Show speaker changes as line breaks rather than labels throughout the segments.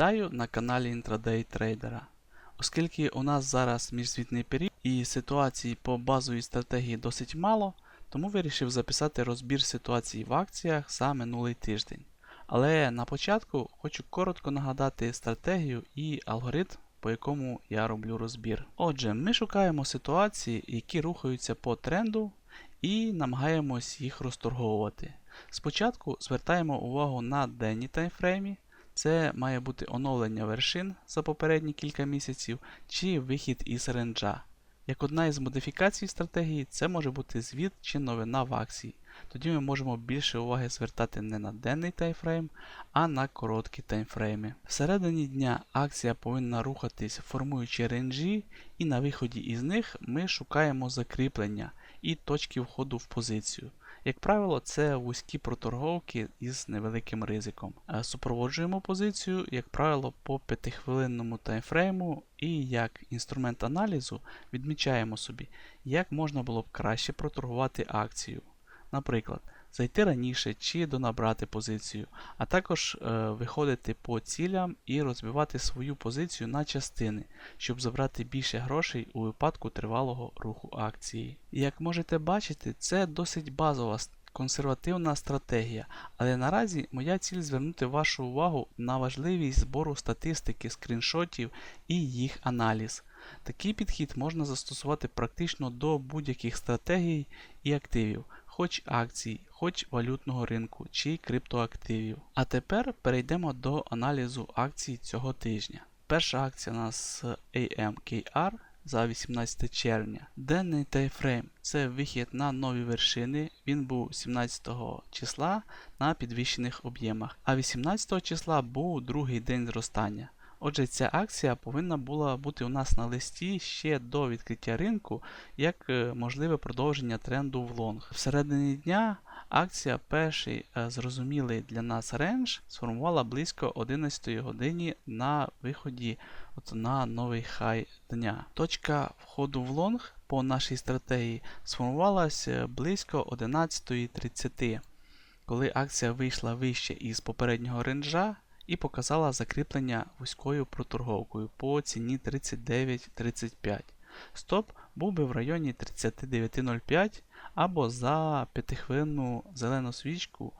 Вітаю на каналі Intraday Trader. Оскільки у нас зараз міжзвітний період і ситуацій по базовій стратегії досить мало, тому вирішив записати розбір ситуації в акціях за минулий тиждень. Але на початку хочу коротко нагадати стратегію і алгоритм, по якому я роблю розбір. Отже, ми шукаємо ситуації, які рухаються по тренду, і намагаємось їх розторговувати. Спочатку звертаємо увагу на денні таймфреймі. Це має бути оновлення вершин за попередні кілька місяців чи вихід із ренджа. Як одна із модифікацій стратегії, це може бути звіт чи новина в акції. Тоді ми можемо більше уваги звертати не на денний таймфрейм, а на короткі таймфрейми. Всередині дня акція повинна рухатись, формуючи ренджі, і на виході із них ми шукаємо закріплення і точки входу в позицію. Як правило, це вузькі проторговки із невеликим ризиком. Е, Супроводжуємо позицію, як правило, по 5-хвилинному таймфрейму і як інструмент аналізу відмічаємо собі, як можна було б краще проторгувати акцію. Наприклад, зайти раніше чи донабрати позицію, а також е, виходити по цілям і розбивати свою позицію на частини, щоб забрати більше грошей у випадку тривалого руху акції. Як можете бачити, це досить базова консервативна стратегія, але наразі моя ціль звернути вашу увагу на важливість збору статистики, скріншотів і їх аналіз. Такий підхід можна застосувати практично до будь-яких стратегій і активів, хоч акцій, хоч валютного ринку чи криптоактивів. А тепер перейдемо до аналізу акцій цього тижня. Перша акція у нас AMKR за 18 червня. Денний таймфрейм це вихід на нові вершини. Він був 17 числа на підвищених об'ємах, а 18 числа був другий день зростання. Отже, ця акція повинна була бути у нас на листі ще до відкриття ринку, як е, можливе продовження тренду в лонг. Всередині дня акція перший е, зрозумілий для нас рендж сформувала близько 11 годині на виході от на новий хай дня. Точка входу в лонг по нашій стратегії сформувалася близько 11.30, коли акція вийшла вище із попереднього ренджа і показала закріплення вузькою проторговкою по ціні 39.35. Стоп був би в районі 39.05 або за 5-хвилинну зелену свічку,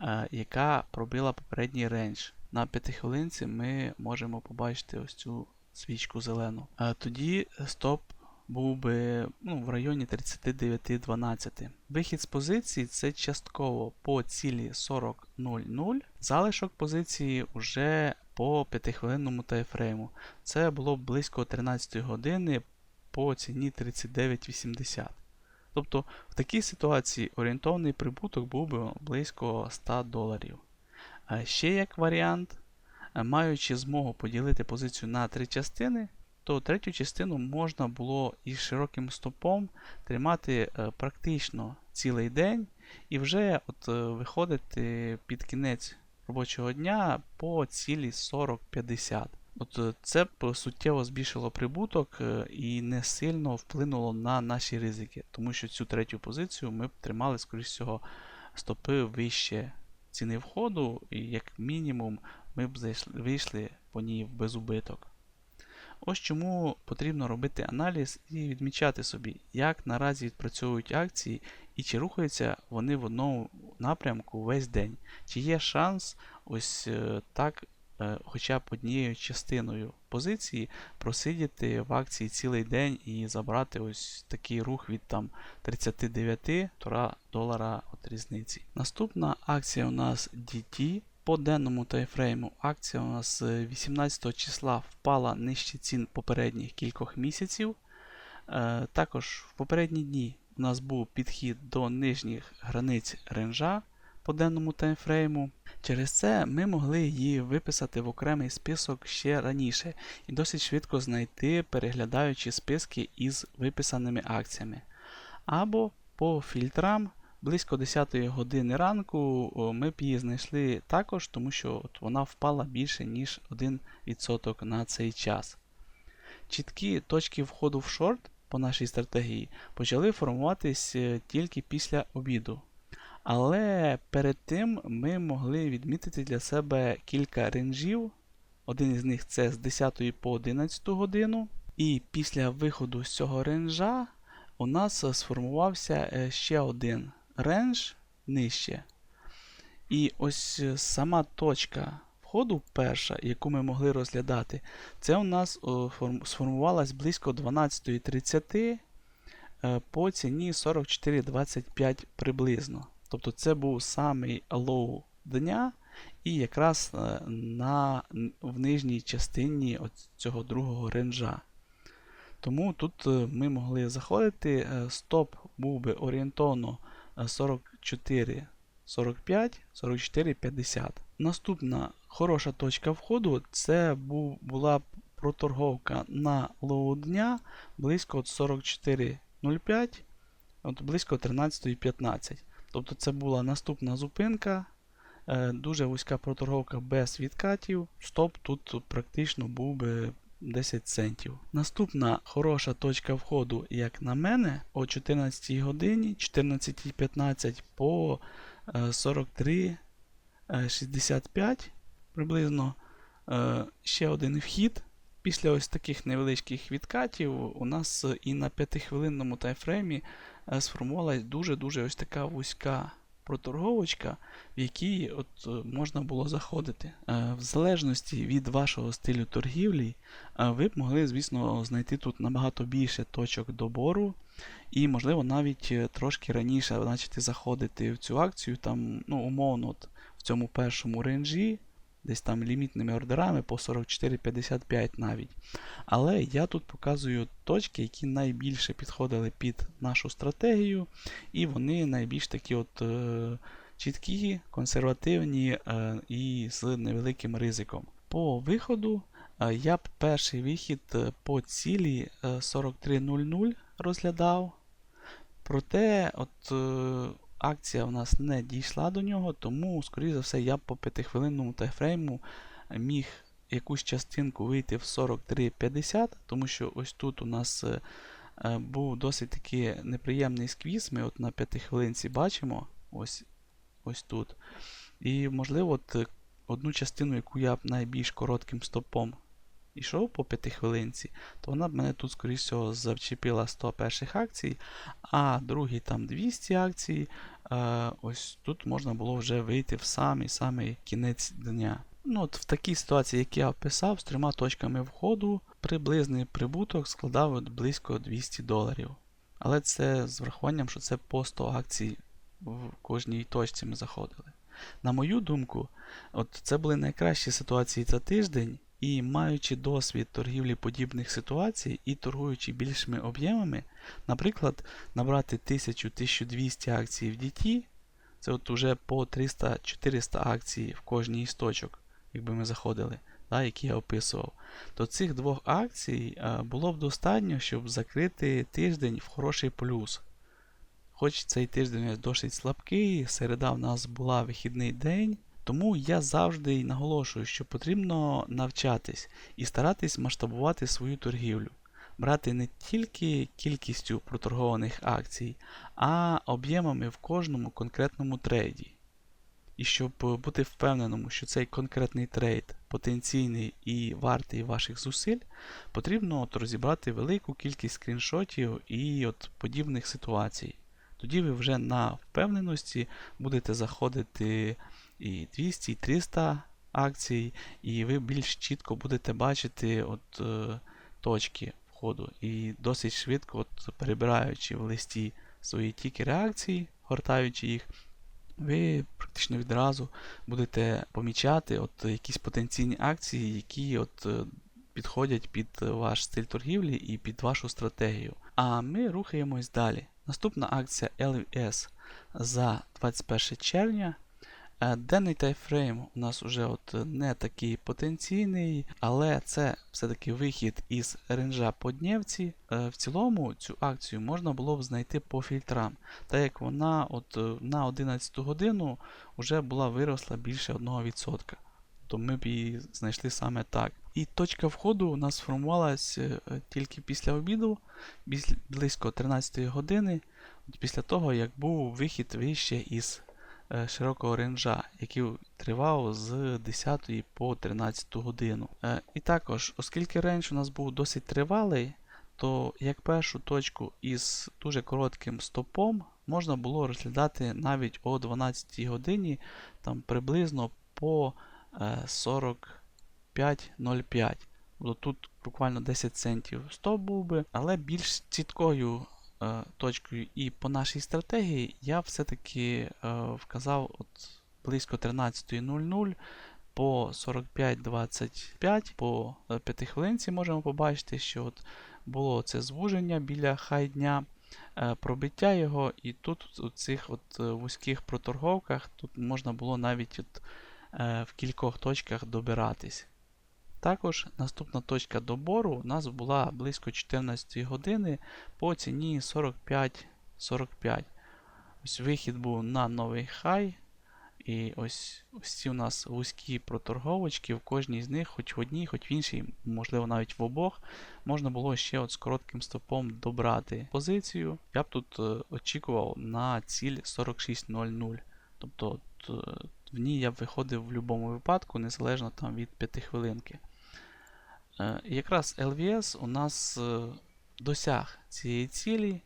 е, яка пробила попередній рендж. На 5 хвилинці ми можемо побачити ось цю свічку зелену. Е, Тоді стоп був би ну, в районі 39.12. Вихід з позиції це частково по цілі 40.00. Залишок позиції вже по 5-хвилинному тайфрейму. Це було б близько 13 години по ціні 39.80. Тобто в такій ситуації орієнтовний прибуток був би близько 100 доларів. А Ще як варіант, е, маючи змогу поділити позицію на три частини, то третю частину можна було із широким стопом тримати е, практично цілий день і вже от е, виходити під кінець робочого дня по цілі 40-50. От е, це б суттєво збільшило прибуток і не сильно вплинуло на наші ризики, тому що цю третю позицію ми б тримали, скоріш всього, стопи вище ціни входу, і як мінімум ми б вийшли по ній в безубиток. Ось чому потрібно робити аналіз і відмічати собі, як наразі відпрацьовують акції і чи рухаються вони в одному напрямку весь день, чи є шанс ось е, так, е, хоча б однією частиною позиції просидіти в акції цілий день і забрати ось такий рух від там 39 долара от різниці. Наступна акція у нас DT. По денному таймфрейму акція у нас з 18 числа впала нижче цін попередніх кількох місяців. Е, також в попередні дні у нас був підхід до нижніх границь ренжа по денному таймфрейму. Через це ми могли її виписати в окремий список ще раніше і досить швидко знайти, переглядаючи списки із виписаними акціями. Або по фільтрам близько 10 години ранку ми б її знайшли також, тому що от вона впала більше, ніж 1% на цей час. Чіткі точки входу в шорт по нашій стратегії почали формуватись е, тільки після обіду. Але перед тим ми могли відмітити для себе кілька ренжів Один із них це з 10 по 11 годину. І після виходу з цього ренжа у нас сформувався е, ще один рендж нижче. І ось е, сама точка входу перша, яку ми могли розглядати, це у нас сформувалась близько 12.30 е, по ціні 44.25 приблизно. Тобто це був самий лоу дня, і якраз е, на, в нижній частині цього другого ренжа. Тому тут ми могли заходити. Стоп був би орієнтовно 44 45, 44, 50. Наступна хороша точка входу це була проторговка на лоу дня близько 44.05, от близько 13.15. Тобто це була наступна зупинка, е, дуже вузька проторговка без відкатів. Стоп тут практично був би 10 центів. Наступна хороша точка входу, як на мене, о 14 годині, 14.15 по е, 43.65 приблизно. Е, Ще один вхід. Після ось таких невеличких відкатів у нас е, і на 5-хвилинному таймфреймі е, сформувалась дуже-дуже ось така вузька проторговочка, в якій от е, можна було заходити. Е, В залежності від вашого стилю торгівлі, е, ви б могли, звісно, знайти тут набагато більше точок добору, і, можливо, навіть трошки раніше почати заходити в цю акцію, там, ну, умовно, от в цьому першому рейнджі, десь там лімітними ордерами по 44,55 навіть. Але я тут показую точки, які найбільше підходили під нашу стратегію, і вони найбільш такі от е, чіткі, консервативні е, і з невеликим ризиком. По виходу е, я б перший вихід е, по цілі е, 43.00 розглядав. Проте, от е, акція у нас не дійшла до нього, тому, скоріше за все, я по 5-хвилинному тайфрейму міг якусь частинку вийти в 43.50, тому що ось тут у нас е, е, був досить таки неприємний сквіз. Ми от на 5 хвилинці бачимо ось, ось тут. І, можливо, от е, одну частину, яку я б найбільш коротким стопом йшов по 5 хвилинці, то вона б мене тут, скоріш всього, завчепила 100 перших акцій, а другі там 200 акцій. Е, ось тут можна було вже вийти в самий-самий кінець дня. Ну, от В такій ситуації, як я описав, з трьома точками входу, приблизний прибуток складав от близько 200 доларів. Але це з врахуванням, що це по 100 акцій в кожній точці ми заходили. На мою думку, от це були найкращі ситуації за тиждень, і маючи досвід торгівлі подібних ситуацій і торгуючи більшими об'ємами, наприклад, набрати 1000-1200 акцій в DT, це от уже по 300-400 акцій в кожній із точок, якби ми заходили, да, які я описував, то цих двох акцій е, було б достатньо, щоб закрити тиждень в хороший плюс. Хоч цей тиждень досить слабкий, середа в нас була вихідний день, тому я завжди наголошую, що потрібно навчатись і старатись масштабувати свою торгівлю, брати не тільки кількістю проторгованих акцій, а об'ємами в кожному конкретному трейді. І щоб бути впевненим, що цей конкретний трейд потенційний і вартий ваших зусиль, потрібно от розібрати велику кількість скріншотів і от подібних ситуацій. Тоді ви вже на впевненості будете заходити і 200, і 300 акцій, і ви більш чітко будете бачити от, е, точки входу. І досить швидко, от, перебираючи в листі свої тільки реакції, гортаючи їх, ви практично відразу будете помічати от якісь потенційні акції, які от е, підходять під ваш стиль торгівлі і під вашу стратегію. А ми рухаємось далі. Наступна акція LVS за 21 червня. Е, Денний тайфрейм у нас вже от не такий потенційний, але це все-таки вихід із ренжа по днівці. Е, В цілому цю акцію можна було б знайти по фільтрам, так як вона от е, на 11 годину вже була виросла більше 1%. То ми б її знайшли саме так. І точка входу у нас сформувалась е, тільки після обіду, близько 13 години, після того, як був вихід вище із е, широкого ренжа, який тривав з 10 по 13 годину. Е, І також, оскільки рендж у нас був досить тривалий, то як першу точку із дуже коротким стопом можна було розглядати навіть о 12 годині там приблизно по е, 45.05. Тобто тут буквально 10 центів стоп був би, але більш чіткою е, точкою і по нашій стратегії я все-таки е, вказав от близько 13.00 по 45.25 по 5 хвилинці можемо побачити, що от було це звуження біля хай дня, е, пробиття його, і тут у цих от е, вузьких проторговках тут можна було навіть от, е, в кількох точках добиратись. Також наступна точка добору у нас була близько 14 години по ціні 45-45. Ось вихід був на новий хай. І ось ось ці у нас вузькі проторговочки, в кожній з них, хоч в одній, хоч в іншій, можливо, навіть в обох, можна було ще от з коротким стопом добрати позицію. Я б тут е, очікував на ціль 46.00. Тобто е, в ній я б виходив в будь-якому випадку, незалежно там від 5 хвилинки. Е, якраз LVS у нас е, досяг цієї цілі.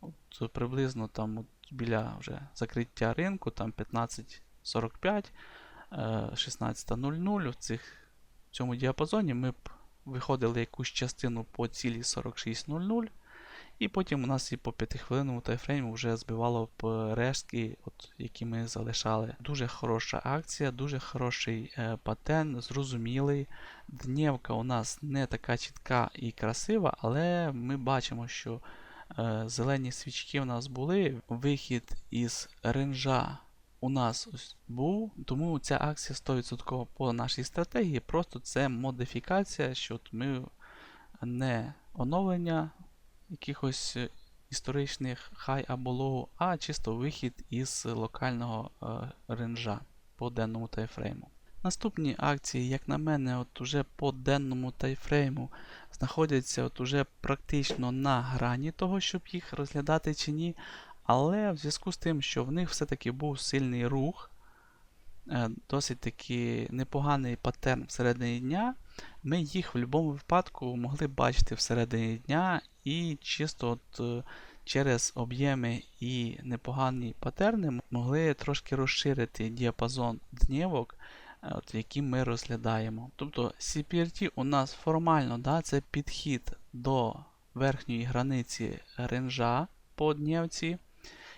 От, приблизно там от, біля вже закриття ринку, там 15.45, е, 16.00 в цих, в цьому діапазоні ми б виходили якусь частину по цілі 46.00. І потім у нас і по 5 хвилинному тайфрейму вже збивало б рештки, от, які ми залишали. Дуже хороша акція, дуже хороший е, патент, зрозумілий. Днівка у нас не така чітка і красива, але ми бачимо, що е, зелені свічки у нас були. Вихід із ренжа у нас ось був, тому ця акція 100% по нашій стратегії. Просто це модифікація, що от ми не оновлення якихось е, історичних хай або лоу, а чисто вихід із локального е, ренжа по денному тайфрейму. Наступні акції, як на мене, от уже по денному тайфрейму знаходяться от уже практично на грані того, щоб їх розглядати чи ні. Але в зв'язку з тим, що в них все-таки був сильний рух, е, досить таки непоганий паттерн всередині дня, ми їх в будь-якому випадку могли бачити всередині дня і чисто от е, через об'єми і непогані патерни могли трошки розширити діапазон днівок, е, от, які ми розглядаємо. Тобто CPRT у нас формально да, це підхід до верхньої границі ренжа по днівці.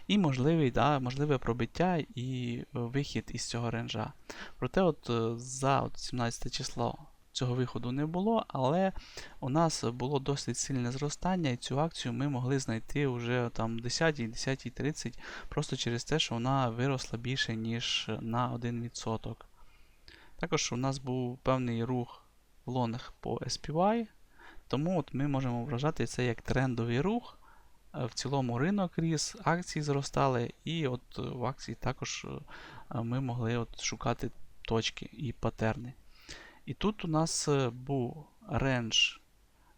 І можливий, да, можливе пробиття і вихід із цього ренжа. Проте, от е, за от 17 число цього виходу не було, але у нас було досить сильне зростання, і цю акцію ми могли знайти вже там 10-10.30, просто через те, що вона виросла більше, ніж на 1%. Також у нас був певний рух в лонг по SPY, тому от ми можемо вважати це як трендовий рух. Е, в цілому ринок ріс, акції зростали, і от в акції також е, ми могли от шукати точки і патерни. І тут у нас е, був рендж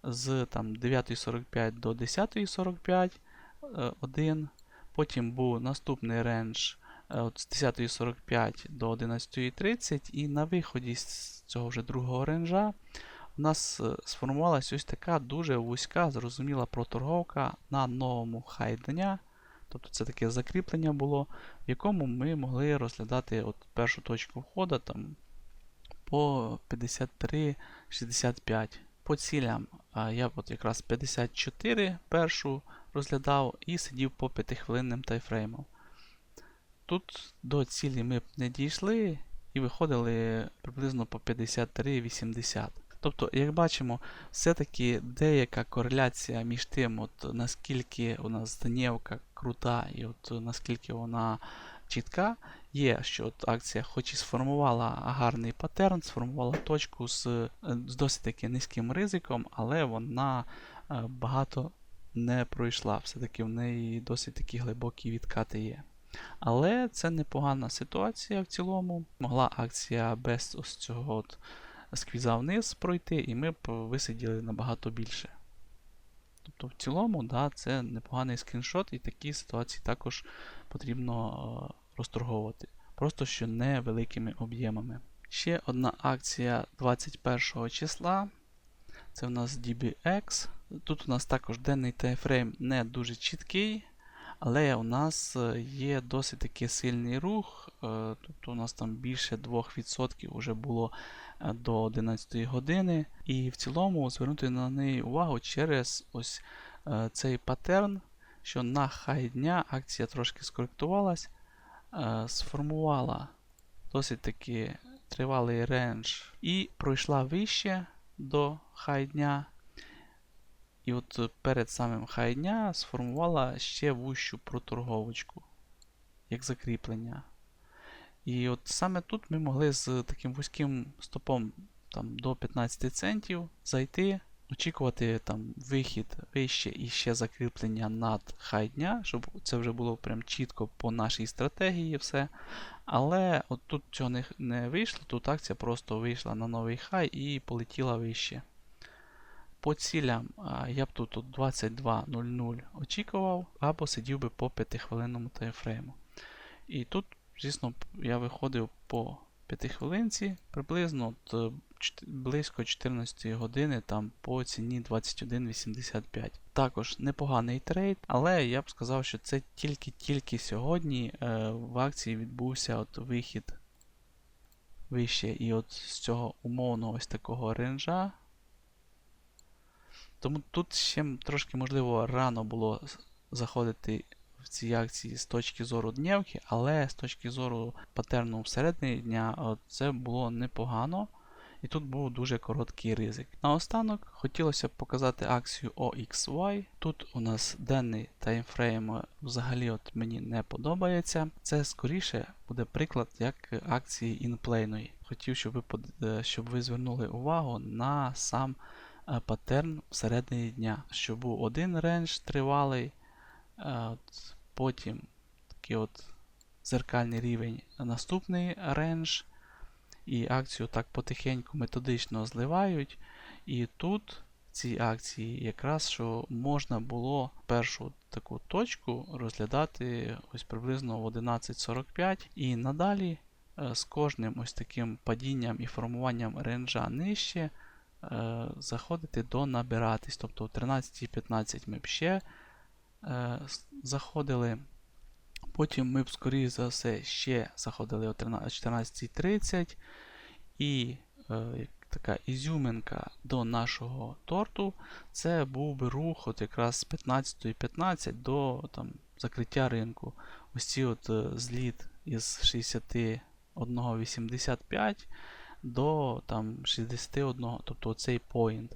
з там, 9.45 до 10.45 один. Потім був наступний рендж от, з 10.45 до 11.30, і на виході з цього вже другого ренджа у нас е, сформувалася ось така дуже вузька, зрозуміла проторговка на новому хай. Тобто це таке закріплення було, в якому ми могли розглядати от першу точку входу там, по 53-65. По цілям я от якраз 54 першу розглядав і сидів по 5 хвилинним тайфреймам. Тут до цілі ми не дійшли і виходили приблизно по 53-80. Тобто, як бачимо, все-таки деяка кореляція між тим, от наскільки у нас Данєвка крута і от наскільки вона чітка, є, що от акція хоч і сформувала гарний паттерн, сформувала точку з, з досить таки низьким ризиком, але вона е, багато не пройшла. Все-таки в неї досить такі глибокі відкати є. Але це непогана ситуація в цілому. Могла акція без ось цього от сквіза вниз пройти, і ми б висиділи набагато більше. Тобто, в цілому, да, це непоганий скріншот, і такі ситуації також потрібно розторговувати. Просто що невеликими об'ємами. Ще одна акція 21 числа. Це у нас DBX. Тут у нас також денний таймфрейм не дуже чіткий, але у нас е, є досить таки сильний рух. Тобто у нас там більше 2% вже було е, до 11 години. І в цілому звернути на неї увагу через ось цей паттерн, що на хай дня акція трошки скоректувалась, сформувала досить таки тривалий рендж і пройшла вище до хай дня. І от е, перед самим хай дня сформувала ще вущу проторговочку, як закріплення. І от саме тут ми могли з таким вузьким стопом там, до 15 центів зайти, очікувати там вихід вище і ще закріплення над хай дня, щоб це вже було прям чітко по нашій стратегії все. Але от тут цього не, не вийшло, тут акція просто вийшла на новий хай і полетіла вище. По цілям я б тут 22.00 очікував, або сидів би по 5-хвилинному таймфрейму. І тут, звісно, я виходив по 5 хвилинці, приблизно от, е, близько 14 години там по ціні 21.85. Також непоганий трейд, але я б сказав, що це тільки-тільки сьогодні е, в акції відбувся от вихід вище і от з цього умовного ось такого ренжа. Тому тут ще трошки, можливо, рано було заходити в ці акції з точки зору днівки, але з точки зору патерну всередині дня це було непогано. І тут був дуже короткий ризик. Наостанок хотілося б показати акцію OXY. Тут у нас денний таймфрейм е, взагалі от мені не подобається. Це скоріше буде приклад як акції інплейної. Хотів, щоб ви, е, щоб ви звернули увагу на сам е, паттерн всередині дня, що був один рендж тривалий, е, потім такий от зеркальний рівень, наступний рендж, і акцію так потихеньку методично зливають. І тут в цій акції якраз що можна було першу таку точку розглядати ось приблизно в 11.45 і надалі е, з кожним ось таким падінням і формуванням ренджа нижче е, заходити до набиратись. Тобто о 13.15 ми б ще е, заходили. Потім ми б, скоріше за все, ще заходили о 14.30. І е, така ізюминка до нашого торту, це був би рух от якраз з 15.15 до там, закриття ринку. Ось ці от е, зліт із 61,85 до там, 61, тобто цей point.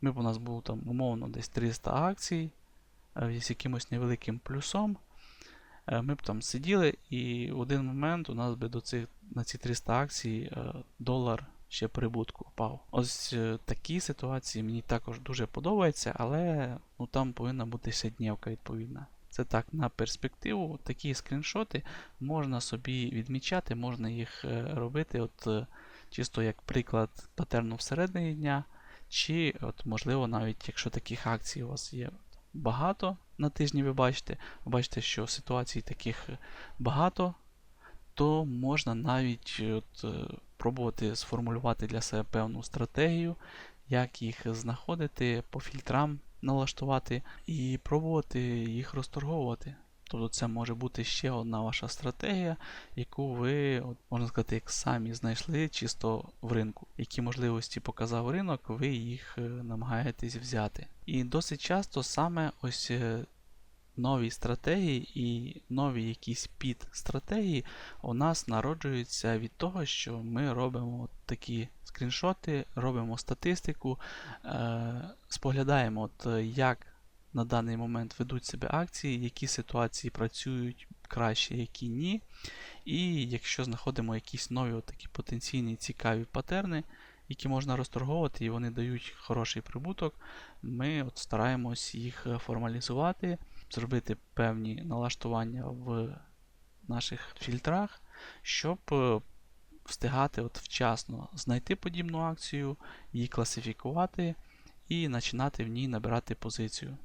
Ми б у нас був там умовно десь 300 акцій з якимось невеликим плюсом. Е, Ми б там сиділи, і в один момент у нас би до цих, на ці 300 акцій е, долар ще прибутку впав. Ось е, такі ситуації мені також дуже подобаються, але ну, там повинна бути днівка відповідна. Це так на перспективу. Такі скріншоти можна собі відмічати, можна їх е, робити, от е, чисто як приклад патерну всередині дня. Чи, от, можливо, навіть якщо таких акцій у вас є багато на тижні, ви бачите, ви бачите, що ситуацій таких багато, то можна навіть е, от, е, пробувати сформулювати для себе певну стратегію, як їх знаходити, по фільтрам налаштувати і пробувати їх розторговувати. Тобто це може бути ще одна ваша стратегія, яку ви, от, можна сказати, як самі знайшли чисто в ринку. Які можливості показав ринок, ви їх е, намагаєтесь взяти. І досить часто саме ось е, нові стратегії і нові якісь підстратегії у нас народжуються від того, що ми робимо такі скріншоти, робимо статистику, е, споглядаємо, от, як на даний момент ведуть себе акції, які ситуації працюють краще, які ні. І якщо знаходимо якісь нові такі потенційні цікаві патерни, які можна розторговувати, і вони дають хороший прибуток, ми от стараємось їх е, формалізувати, зробити певні налаштування в наших фільтрах, щоб е, встигати от вчасно знайти подібну акцію, її класифікувати і починати в ній набирати позицію.